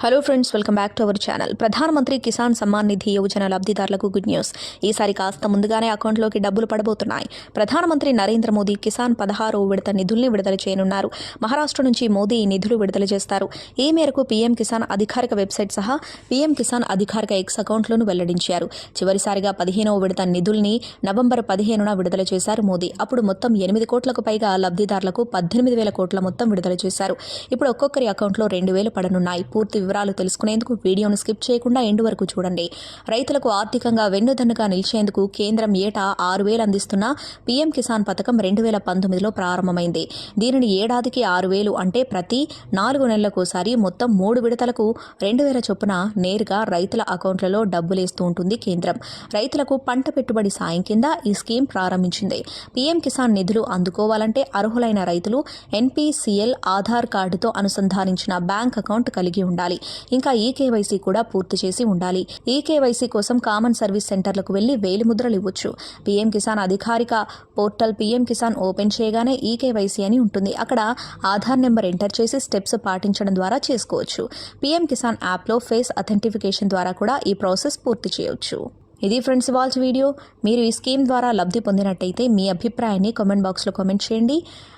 Hello friends welcome back to our channel ప్రధానమంత్రి కిసాన్ సమ్మాన్ నిధి యోజన లబ్ధిదారులకు good news ఈసారి కాస్త ముందుగానే అకౌంట్లోకి డబ్బులు పడబోతున్నాయి. ప్రధానమంత్రి నరేంద్ర మోదీ కిసాన్ పదహారు విడత నిధుల్ని విడుదల చేయనున్నారు. మహారాష్ట్ర నుంచి మోదీ ఈ నిధులు విడుదల చేస్తారు. ఈ మేరకు పీఎం కిసాన్ అధికారిక వెబ్సైట్ సహా పీఎం కిసాన్ అధికారిక ఎక్స్ అకౌంట్లను వెల్లడించారు. చివరిసారిగా పదిహేనవ విడత నిధుల్ని నవంబర్ పదిహేనున విడుదల చేశారు మోదీ. అప్పుడు మొత్తం ఎనిమిది కోట్లకు పైగా లబ్ధిదారులకు పద్దెనిమిది వేల కోట్ల మొత్తం విడుదల చేశారు. ఇప్పుడు ఒక్కొక్కరి అకౌంట్లో రెండు వేలు పడనున్నాయి. పూర్తి వివరాలు తెలుసుకునేందుకు వీడియోను స్కిప్ చేయకుండా ఎండు వరకు చూడండి. రైతులకు ఆర్థికంగా వెన్నుదన్నుగా నిలిచేందుకు కేంద్రం ఏటా ఆరు వేలు అందిస్తున్న పీఎం కిసాన్ పథకం రెండు వేల పంతొమ్మిదిలో ప్రారంభమైంది. దీనిని ఏడాదికి ఆరు వేలు అంటే ప్రతి నాలుగు నెలలకోసారి మొత్తం మూడు విడతలకు రెండు వేల చొప్పున నేరుగా రైతుల అకౌంట్లలో డబ్బులేస్తూ ఉంటుంది కేంద్రం. రైతులకు పంట పెట్టుబడి సాయం కింద ఈ స్కీమ్ ప్రారంభించింది. పీఎం కిసాన్ నిధులు అందుకోవాలంటే అర్హులైన రైతులు ఎన్పీసీఎల్ ఆధార్ కార్డుతో అనుసంధానించిన బ్యాంక్ అకౌంట్ కలిగి ఉండాలి. ఇంకా ఈ కేవైసీ కూడా పూర్తి చేసి ఉండాలి. ఈ కేవైసీ కోసం కామన్ సర్వీస్ సెంటర్లకు వెళ్ళి వేలి ముద్రలు ఇవ్వచ్చు. పీఎం కిసాన్ అధికారిక పోర్టల్ పీఎం కిసాన్ ఓపెన్ చేయగానే ఈ కేవైసీ అని ఉంటుంది. అక్కడ ఆధార్ నెంబర్ ఎంటర్ చేసి స్టెప్స్ పాటించడం ద్వారా చేసుకోవచ్చు. పీఎం కిసాన్ యాప్లో ఫేస్ అథెంటిఫికేషన్ ద్వారా కూడా ఈ ప్రాసెస్ పూర్తి చేయవచ్చు. ఇది ఫ్రెండ్స్ ఇవాల్స్ వీడియో. మీరు ఈ స్కీమ్ ద్వారా లబ్ధి పొందినట్టయితే మీ అభిప్రాయాన్ని కామెంట్ బాక్స్లో కామెంట్ చేయండి.